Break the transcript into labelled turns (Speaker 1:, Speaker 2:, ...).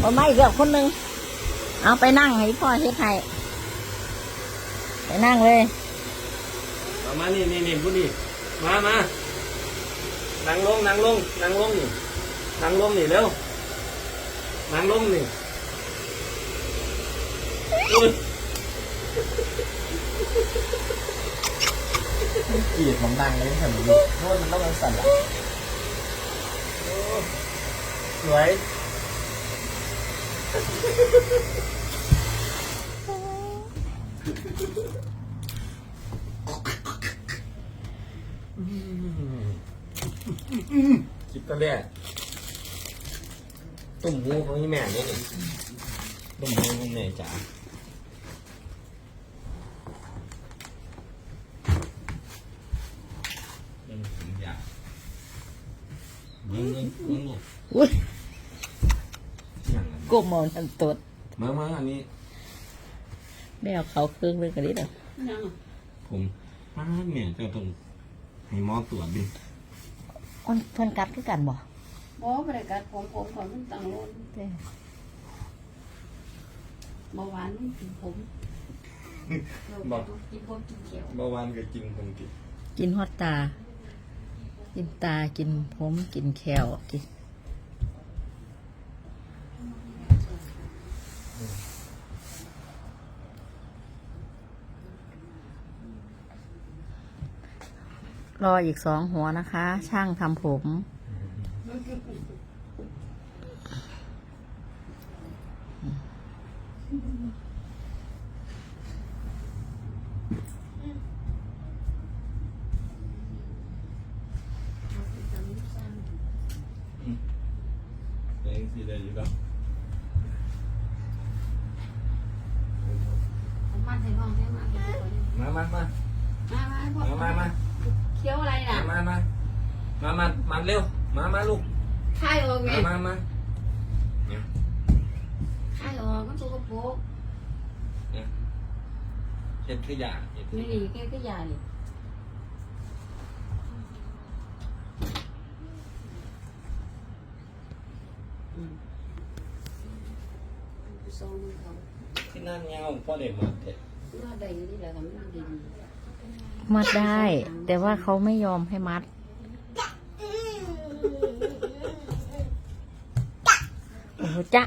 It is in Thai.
Speaker 1: เอาไม่เลือกคนหนึ่งเอาไปนั่งให้พ่อเฮ็ดให้ไปนั่งเลย
Speaker 2: เอามานี่นี่นี่พูดนี่มามานั่งลงนั่งลงนั่งลงนี่นั่งลงนี่เร็วนั่งลงนี่อุ๊ย
Speaker 3: กรีดผมดังเลยเห็นไหมลูกโน่นมันต้องมันสั่นอะ
Speaker 2: สวยคลิปก็แรกตุ่มหูของพี่แม่นี่ตุ่มหูของแม่จ๋าเป็นสิ่งอย่าง มึงมึงมึงลูก
Speaker 1: อุ้ย
Speaker 2: อย่างนั้น
Speaker 1: ก้มมองทันตด
Speaker 2: มามาอันนี้
Speaker 1: แม่เอาเขาเครื่องเลยกันดิเด้อ
Speaker 4: ยังอะ
Speaker 2: ผมป้าแม่ยจะต้องให้หมอตรวจดิ
Speaker 1: คนเพิ่นกัดคือกันบ่
Speaker 4: บอประกาศผมผมก่อนมันต่างโลนเบาหวานมันกินผมเรากินผมกินเขียว
Speaker 2: เมื่อวานก็กินผมกิน
Speaker 1: กินฮอดตา กินตากินผมกินแขวกินรออีกสองหัวนะคะ ช่างทำผม
Speaker 2: เอง สิได้อยู่แล้ว
Speaker 4: ผมมาใส่ห้องใช่ไหม
Speaker 2: มามามา
Speaker 4: มามาพวก
Speaker 2: มามามา
Speaker 4: เคี้ยวอะไรน่ะ
Speaker 2: มามามามามาเร็ว มามาลูก
Speaker 4: คายออกไง
Speaker 2: มามามาเนี่ย
Speaker 4: คายออกมันตัวกระโปง
Speaker 2: เนี่ยเช็ดขยะเช็ดข
Speaker 4: นี่
Speaker 2: ยะ
Speaker 4: นี่ แกก็ยาดิซองมันเขา
Speaker 2: ที่นั่นเงาพ่อเด็กมาเถอะ
Speaker 4: ว่าใดนี่แหละทำมันดี
Speaker 1: มัดได้ แต่ว่าเขาไม่ยอมให้มัด โอ้โหจ๊ะ